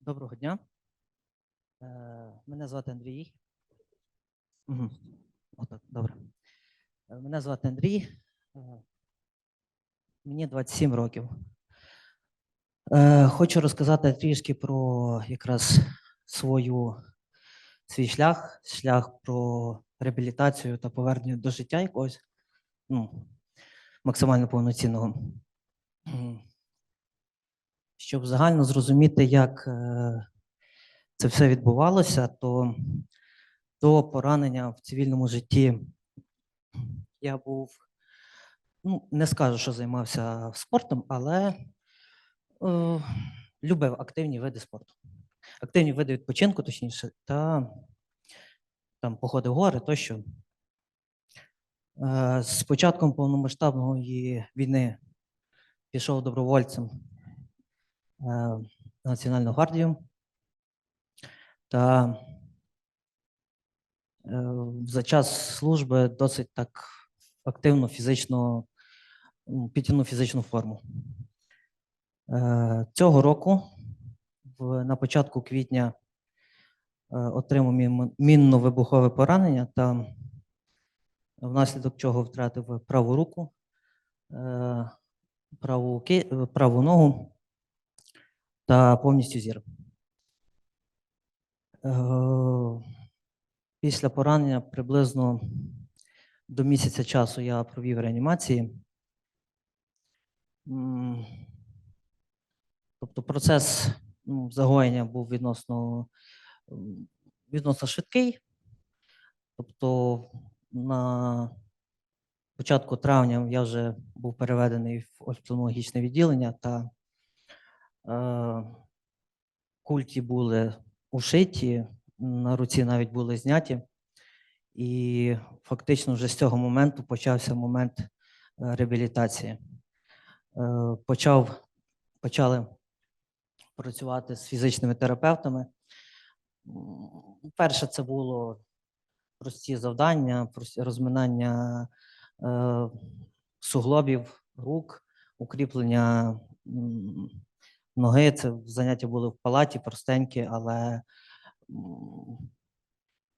Доброго дня. Е, Мене звати Андрій. Отак, добре. Е, Мене звати Андрій. Е, Мені 27 років. Хочу розказати трішки про якраз свою, свій шлях, шлях про реабілітацію та повернення до життя якогось ну, максимально повноцінного. Щоб загально зрозуміти, як е, це все відбувалося, то до поранення в цивільному житті я був, ну, не скажу, що займався спортом, але е, любив активні види спорту. Активні види відпочинку, точніше, та там походи в гори тощо. Е, з початком повномасштабної війни пішов добровольцем Національну гвардію та е, за час служби досить так активно фізично підтягнув фізичну форму. Е, Цього року, на початку квітня, е, отримав мінно-вибухове поранення та внаслідок чого втратив праву руку, е, праву, е, праву ногу та повністю зір. Е, Після поранення приблизно до місяця часу я провів реанімації. Тобто процес ну, загоєння був відносно, відносно швидкий. Тобто на початку травня я вже був переведений в офтальмологічне відділення та культі були ушиті, на руці навіть були зняті. І фактично вже з цього моменту почався момент е, реабілітації. Е, Почав, почали працювати з фізичними терапевтами. Перше це було прості завдання, розминання е, суглобів рук, укріплення ноги. Це заняття були в палаті, простенькі, але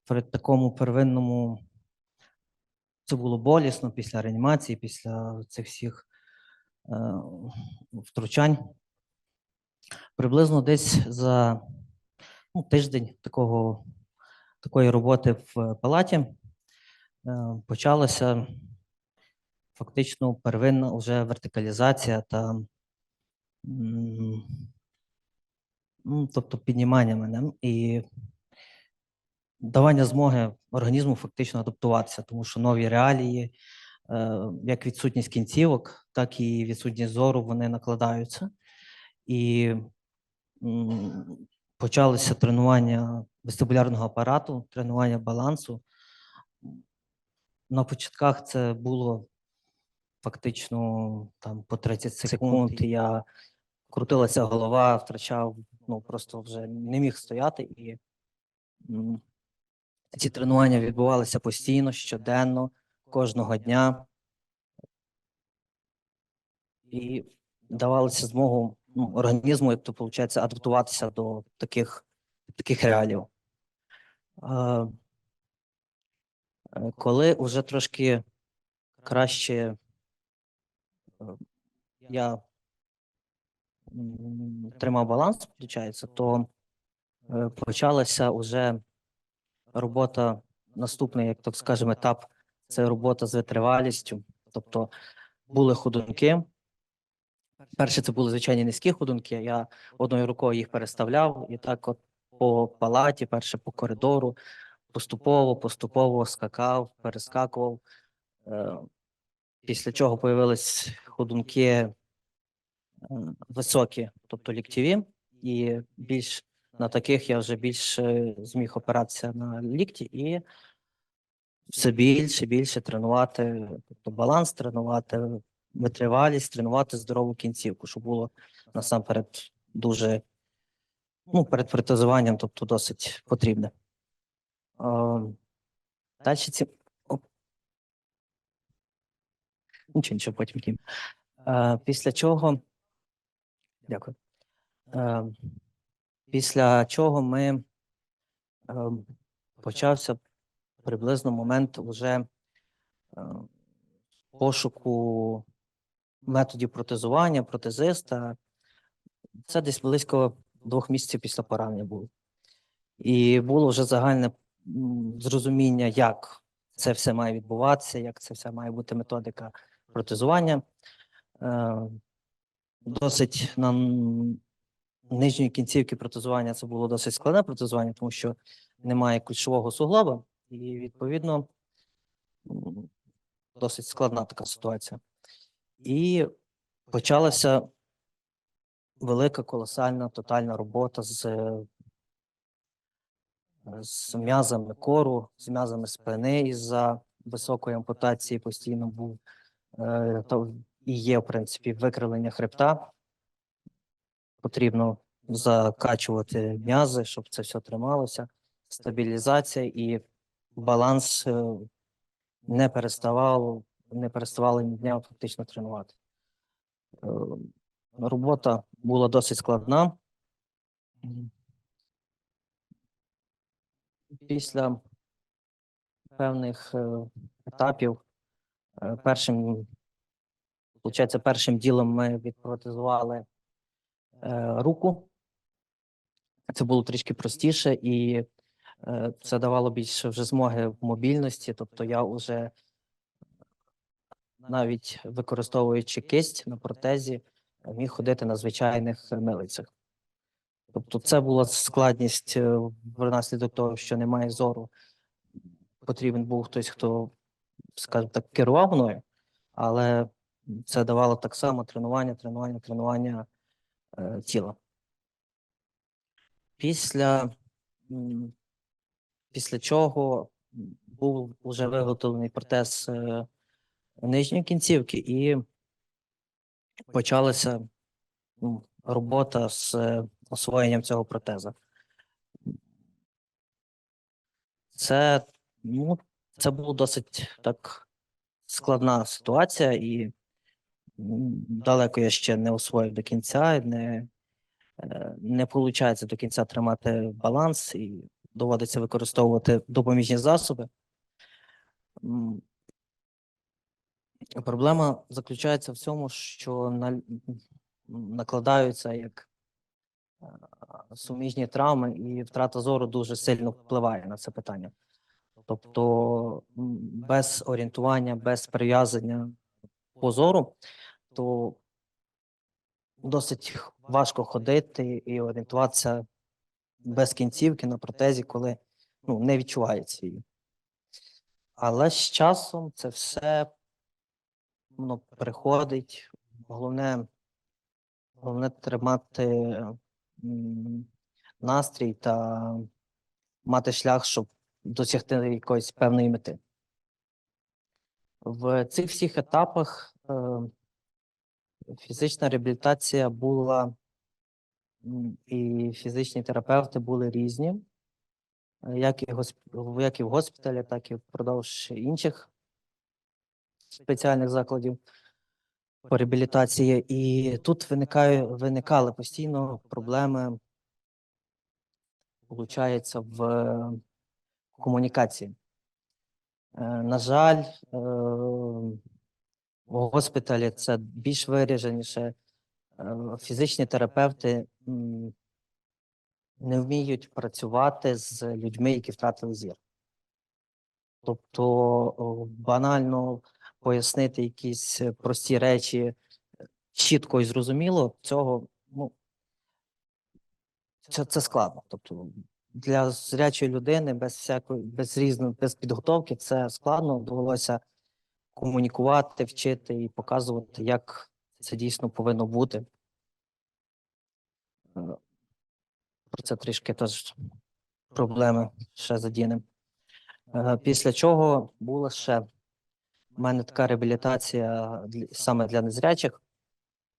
при такому первинному це було болісно після реанімації, після цих всіх е, втручань. Приблизно десь за ну, тиждень такого, такої роботи в палаті е, почалася фактично первинна вже вертикалізація та тобто піднімання мене і давання змоги організму фактично адаптуватися, тому що нові реалії, е, як відсутність кінцівок, так і відсутність зору, вони накладаються. І м, почалися тренування вестибулярного апарату, тренування балансу. На початках це було фактично там по 30 секунд. Я крутилася голова, втрачав, ну просто вже не міг стояти. І ці тренування відбувалися постійно, щоденно, кожного дня. І давалося змогу ну, організму, як то виходить, адаптуватися до таких, таких реалів. Е, Коли вже трошки краще е, я тримав баланс, виходить, то е, почалася вже робота, наступний, як так скажемо, етап це робота з витривалістю. Тобто були ходунки. Перше, це були звичайні низькі ходунки. Я одною рукою їх переставляв, і так, от по палаті, перше по коридору, поступово, поступово скакав, перескакував. Е, Після чого появились ходунки високі, тобто ліктєві, і більш на таких я вже більше зміг опиратися на лікті і все більше, більше тренувати, тобто баланс тренувати, витривалість, тренувати здорову кінцівку, що було насамперед дуже ну, перед протезуванням, тобто досить потрібне. Далі ці. Нічого, нічого, потім. Е, Після чого Дякую. Е, Після чого ми е, почався приблизно момент уже е, пошуку методів протезування, протезиста. Це десь близько двох місяців після поранення було. І було вже загальне зрозуміння, як це все має відбуватися, як це все має бути методика протезування. Досить на нижньої кінцівки протезування це було досить складне протезування, тому що немає ключового суглоба, і відповідно досить складна така ситуація. І почалася велика, колосальна, тотальна робота з, з м'язами кору, з м'язами спини із-за високої ампутації постійно був е, і є, в принципі, викривлення хребта. Потрібно закачувати м'язи, щоб це все трималося, стабілізація і баланс е, не переставало, не переставали дня фактично тренувати. Е, Робота була досить складна. Після певних е, етапів, першим, виходить, першим ділом ми відпротезували е, руку. Це було трішки простіше, і е, це давало більше вже змоги в мобільності. Тобто я вже навіть використовуючи кисть на протезі, міг ходити на звичайних милицях. Тобто, це була складність е, внаслідок того, що немає зору. Потрібен був хтось, хто, скажімо так, керував мною, але це давало так само тренування, тренування, тренування е, тіла. Після, після чого був вже виготовлений протез е, нижньої кінцівки, і почалася м, робота з е, освоєнням цього протеза. Це, ну, це була досить так складна ситуація, і далеко я ще не освоїв до кінця, не, е, не виходить до кінця тримати баланс і доводиться використовувати допоміжні засоби. Проблема заключається в цьому, що на, накладаються як е, суміжні травми, і втрата зору дуже сильно впливає на це питання. Тобто без орієнтування, без прив'язання по зору, то досить важко ходити і орієнтуватися без кінцівки на протезі, коли ну, не відчувається її. Але з часом це все воно приходить. Головне, головне тримати настрій та мати шлях, щоб досягти якоїсь певної мети. В цих всіх етапах е, фізична реабілітація була і фізичні терапевти були різні, як і, як і в госпіталі, так і впродовж інших спеціальних закладів по реабілітації. І тут виникає, виникали постійно проблеми, виходить, в комунікації. Е, На жаль, е, в госпіталі це більш вираженіше. Е, Фізичні терапевти не вміють працювати з людьми, які втратили зір. Тобто банально пояснити якісь прості речі е, чітко і зрозуміло, цього ну, це, це складно. Тобто для зрячої людини без всякої, без різної, без підготовки це складно. Довелося комунікувати, вчити і показувати, як це дійсно повинно бути. Е, Про це трішки теж проблеми ще задінемо. Е, Після чого була ще в мене така реабілітація саме для незрячих.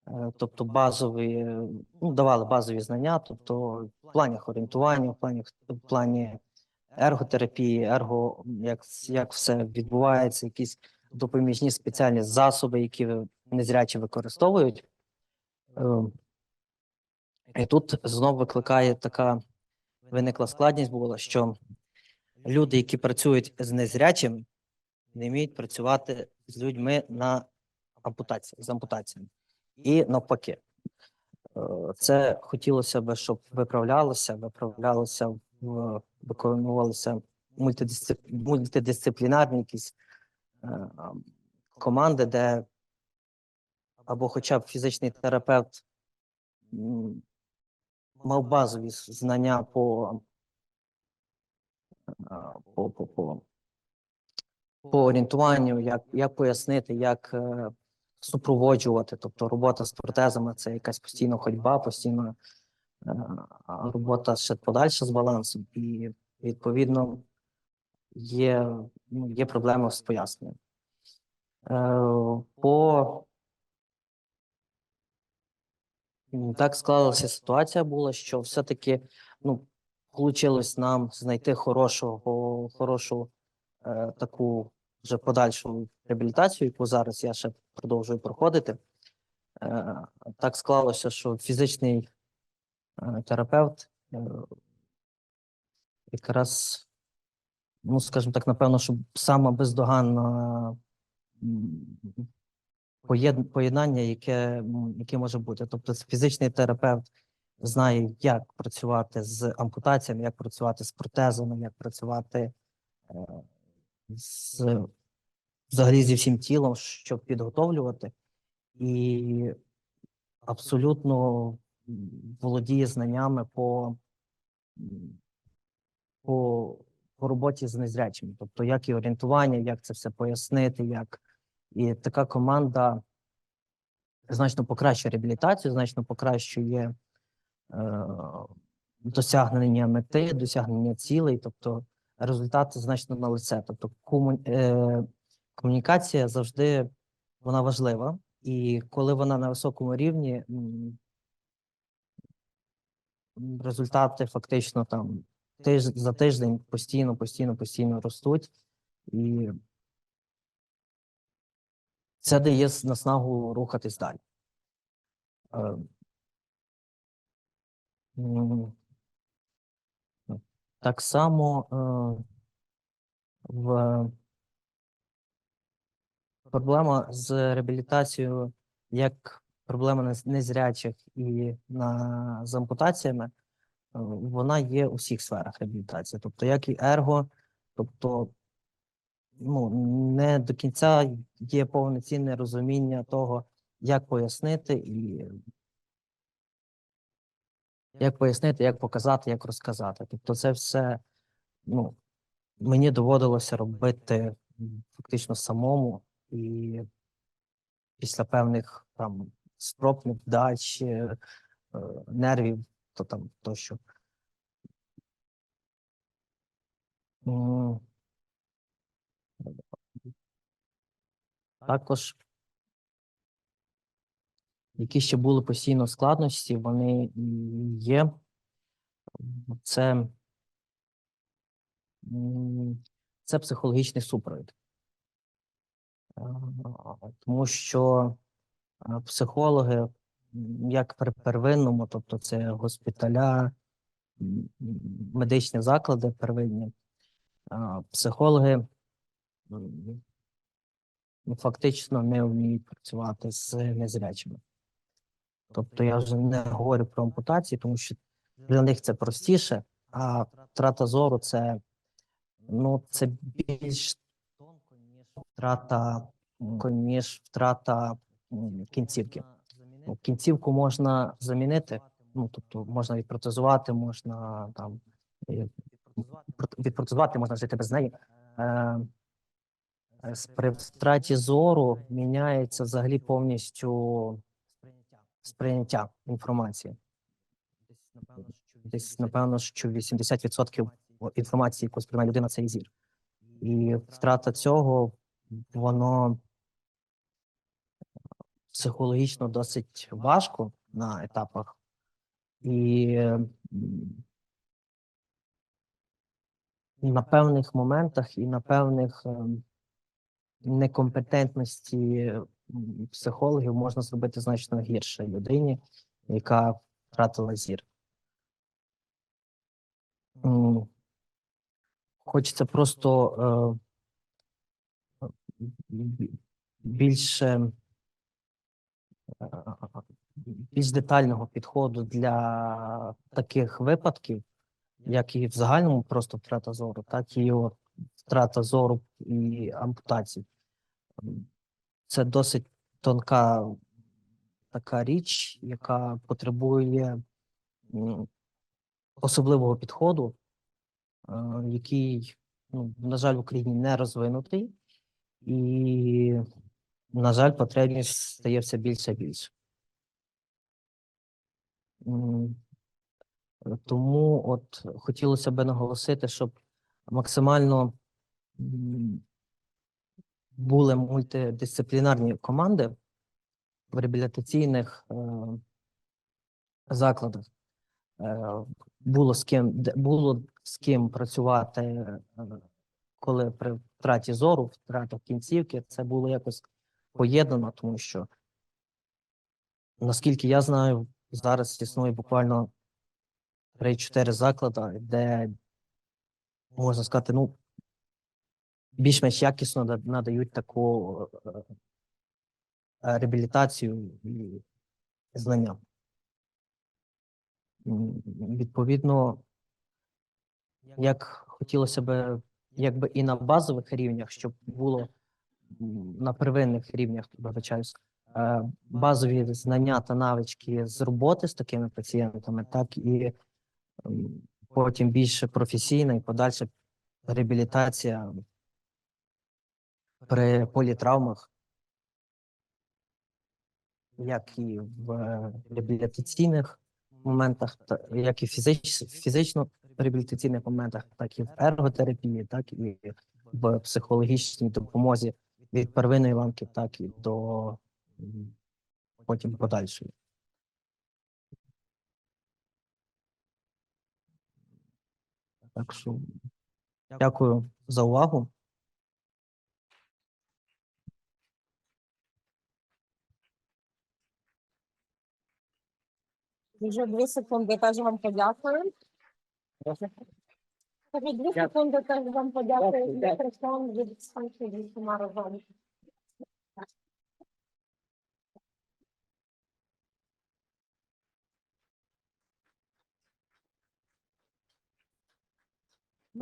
Е, Тобто базові, ну, давали базові знання, тобто в плані орієнтування, в плані, в плані ерготерапії, ерго, як, як все відбувається, якісь допоміжні спеціальні засоби, які незрячі використовують. Е, І тут знов викликає така виникла складність була, що люди, які працюють з незрячим, не вміють працювати з людьми на ампутації, з ампутаціями. І навпаки. Е, Це хотілося б, щоб виправлялося, виправлялося, в- виконувалися мультидисцип... мультидисциплінарні якісь команди, де або хоча б фізичний терапевт мав базові знання по, по, по, по, по орієнтуванню, як, як пояснити, як е, супроводжувати. Тобто робота з протезами це якась постійна ходьба, постійна е, робота ще подальша з балансом, і відповідно є, є проблема з поясненням. Е, По Так склалася ситуація була, що все-таки ну, вийшло нам знайти хорошого, хорошу е, таку вже подальшу реабілітацію, яку зараз я ще продовжую проходити. Е, так склалося, що фізичний терапевт якраз, ну скажімо так, напевно, що сама бездоганна поєднання, яке, яке може бути. Тобто фізичний терапевт знає, як працювати з ампутаціями, як працювати з протезами, як працювати е, з взагалі зі всім тілом, щоб підготовлювати, і абсолютно володіє знаннями по, по, по роботі з незрячими, тобто як і орієнтування, як це все пояснити, як. І така команда значно покращує реабілітацію, значно покращує е, досягнення мети, досягнення цілей, тобто результати значно на лице. Тобто кому, е, комунікація завжди вона важлива, і коли вона на високому рівні, результати фактично там тиж, за тиждень постійно, постійно, постійно ростуть. І це дає наснагу рухатись далі. Е, Так само е, в проблема з реабілітацією, як проблема нез- незрячих і на, з ампутаціями, вона є у всіх сферах реабілітації, тобто як і ерго, тобто ну, не до кінця є повноцінне розуміння того, як пояснити і як пояснити, як показати, як розказати. Тобто, це все ну, мені доводилося робити фактично самому, і після певних там спроб, невдач, е, е, нервів, то там тощо. Також які ще були постійно складності, вони є. Це, це психологічний супровід. Е, Тому що е, психологи, як при первинному, тобто це госпіталя, медичні заклади первинні, психологи ну, фактично не вміють працювати з незрячими. Тобто я вже не говорю про ампутації, тому що для них це простіше, а втрата зору це, ну, це більш тонко, ніж втрата, ніж втрата кінцівки. Ну, Кінцівку можна замінити, ну тобто можна відпротезувати, можна там е, відпротезувати, можна жити без неї. Е, е, При втраті зору міняється взагалі повністю сприйняття інформації. Десь, напевно, що 80% інформації, яку сприймає людина, це і зір. І втрата цього, воно психологічно досить важко на етапах. І на певних моментах і на певних ем, некомпетентності психологів можна зробити значно гірше людині, яка втратила зір. Хочеться просто е, більше більш детального підходу для таких випадків, як і в загальному просто втрата зору, так і от втрата зору і ампутації. Це досить тонка така річ, яка потребує особливого підходу, е, який, ну, на жаль, в Україні не розвинутий, і, на жаль, потребність стає все більше і більше. Тому от хотілося б наголосити, щоб максимально були мультидисциплінарні команди в реабілітаційних е, закладах. Е, було з ким було з ким працювати, е, коли при втраті зору, втратах кінцівки, це було якось поєднано, тому що наскільки я знаю, зараз існує буквально 3-4 заклади, де можна сказати, ну більш-менш якісно надають таку е, реабілітацію і знання. Відповідно, як хотілося б, якби і на базових рівнях, щоб було на первинних рівнях, вибачаюсь, е, базові знання та навички з роботи з такими пацієнтами, так і потім більше професійна і подальша реабілітація при політравмах, як і в реабілітаційних моментах, та- як і фізич, фізично реабілітаційних моментах, так і в ерготерапії, так і в психологічній допомозі від первинної ланки, так і до потім подальшої. Так що дякую за увагу. Дуже дві секунди теж вам подякую. Дві секунди теж вам подякую за від станції від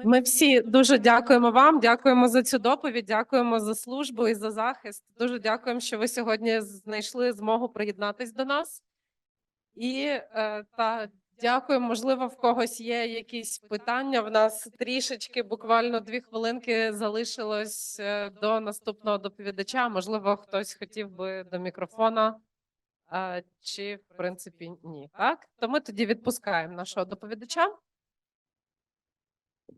Ми всі дуже дякуємо вам. Дякуємо за цю доповідь. Дякуємо за службу і за захист. Дуже дякуємо, що ви сьогодні знайшли змогу приєднатись до нас. І е, та дякуємо. Можливо, в когось є якісь питання. В нас трішечки, буквально дві хвилинки залишилось е, до наступного доповідача. Можливо, хтось хотів би до мікрофона. е, Чи в принципі ні, так то ми тоді відпускаємо нашого доповідача.